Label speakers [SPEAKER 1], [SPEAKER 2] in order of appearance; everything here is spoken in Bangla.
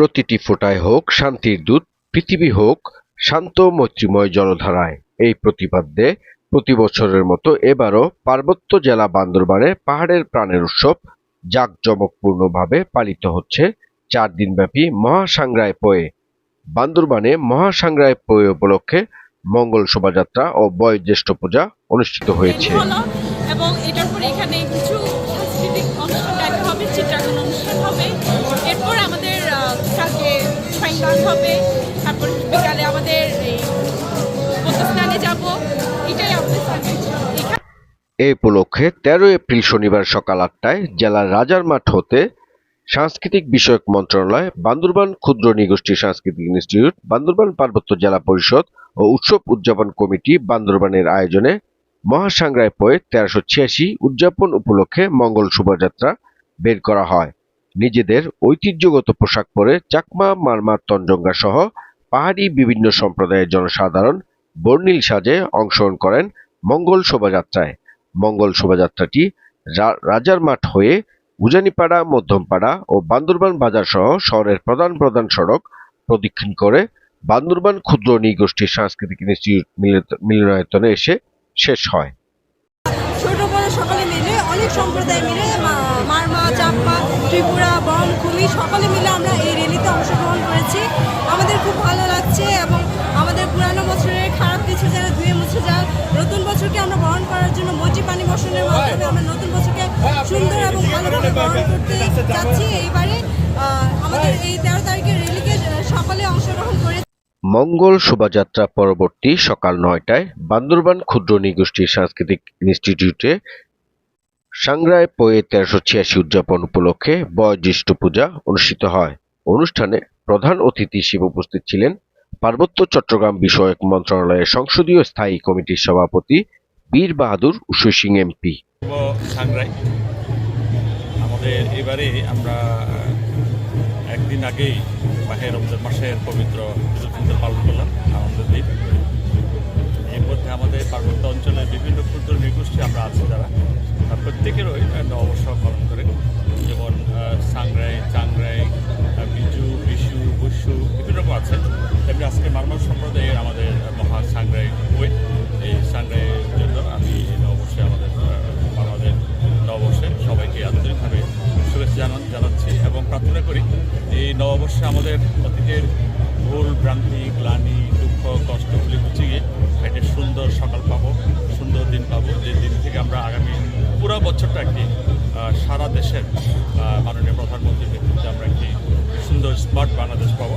[SPEAKER 1] প্রতিটি ফোঁটায় হোক শান্তির দূত, পৃথিবী হোক, শান্ত মৈত্রীময় জলধারায়। এই প্রতিপাদ্যে প্রতি বছরের মতো এবারও পার্বত্য জেলা বান্দরবানে পাহাড়ের প্রাণের উৎসব জাঁকজমকপূর্ণভাবে পালিত হচ্ছে। চার দিনব্যাপী মহাসাংগ্রায় পয়ে, বান্দরবানে মহাসাংগ্রায় পয়ে উপলক্ষে মঙ্গল শোভাযাত্রা ও বয়োজ্যেষ্ঠ পূজা অনুষ্ঠিত হয়েছে।
[SPEAKER 2] এবং এটার এখানে গান হবে। তারপর বিকালে আমাদের স্নানে যাব। এটাই আমাদের এখানে
[SPEAKER 1] উপলক্ষে তেরো এপ্রিল শনিবার সকাল আটটায় জেলার রাজার মাঠ হতে সাংস্কৃতিক বিষয়ক মন্ত্রণালয়, বান্দরবান ক্ষুদ্র নিগোষ্ঠী সাংস্কৃতিক ইনস্টিটিউট, বান্দরবান পার্বত্য জেলা পরিষদ ও উৎসব উদযাপন কমিটি বান্দরবানের আয়োজনে মহাসাংগ্রায় পয়ে তেরোশো ছিয়াশি উদযাপন উপলক্ষে মঙ্গল শোভাযাত্রা বের করা হয়। নিজেদের ঐতিহ্যগত পোশাক পরে চাকমা, মারমা তঞ্জঙ্গা সহ পাহাড়ি বিভিন্ন সম্প্রদায়ের জনসাধারণ বর্ণিল সাজে অংশগ্রহণ করেন মঙ্গল শোভাযাত্রায়। মঙ্গল শোভাযাত্রাটি রাজার মাঠ হয়ে উজানিপাড়া, মধ্যমপাড়া ও বান্দরবান বাজার সহ শহরের প্রধান প্রধান সড়ক প্রদক্ষিণ করে বান্দরবান ক্ষুদ্র নৃগোষ্ঠী সাংস্কৃতিক ইনস্টিটিউট মিলনায়তনে এসে শেষ হয়।
[SPEAKER 3] সকালে সকলে মিলে, অনেক সম্প্রদায় মিলে মারমা চাম্পা ত্রিপুরা, বম, খুমি, সকলে মিলে আমরা এই র্যালিতে অংশগ্রহণ করেছি। আমাদের খুব ভালো লাগছে এবং আমাদের পুরানো বছরের খারাপ কিছু যারা ধুয়ে মুছে যায়। নতুন বছরকে আমরা বরণ করার জন্য মজি পানি বর্ষণের মাধ্যমে আমরা নতুন বছরকে সুন্দর এবং ভালোভাবে বরণ করতে যাচ্ছি
[SPEAKER 1] মঙ্গল শোভাযাত্রা পরবর্তী সকাল নয়টায় বান্দরবান ক্ষুদ্র নৃগোষ্ঠী সাংস্কৃতিক ইনস্টিটিউটে সাংগ্রায় পয়ে তেরোশো ছিয়াশি উদযাপন উপলক্ষে বয়োজ্যেষ্ঠ পূজা অনুষ্ঠিত হয়। অনুষ্ঠানে প্রধান অতিথি হিসেবে উপস্থিত ছিলেন পার্বত্য চট্টগ্রাম বিষয়ক মন্ত্রণালয়ের সংসদীয় স্থায়ী কমিটির সভাপতি বীর বাহাদুর উষু সিং এমপি।
[SPEAKER 4] আমাদের এবারে আমরা একদিন আগেই মাহে রমজান মাসের পবিত্র ঈদুল পালন করলাম আনন্দের দিন এর মধ্যে আমাদের পার্বত্য অঞ্চলের বিভিন্ন ক্ষুদ্র নৃগোষ্ঠী আমরা আছি যারা। প্রত্যেকেরই অবসর পালন করে, যেমন সাংরাই নববর্ষে আমাদের অতীতের ভুল, ভ্রান্তি, গ্লানি, দুঃখ কষ্টগুলি বুঝিয়ে একটা সুন্দর সকাল পাবো, সুন্দর দিন পাবো, যে দিন থেকে আমরা আগামী পুরো একটি সারা দেশের মাননীয় প্রধানমন্ত্রীর নেতৃত্বে আমরা একটি সুন্দর, স্মার্ট বাংলাদেশ পাব।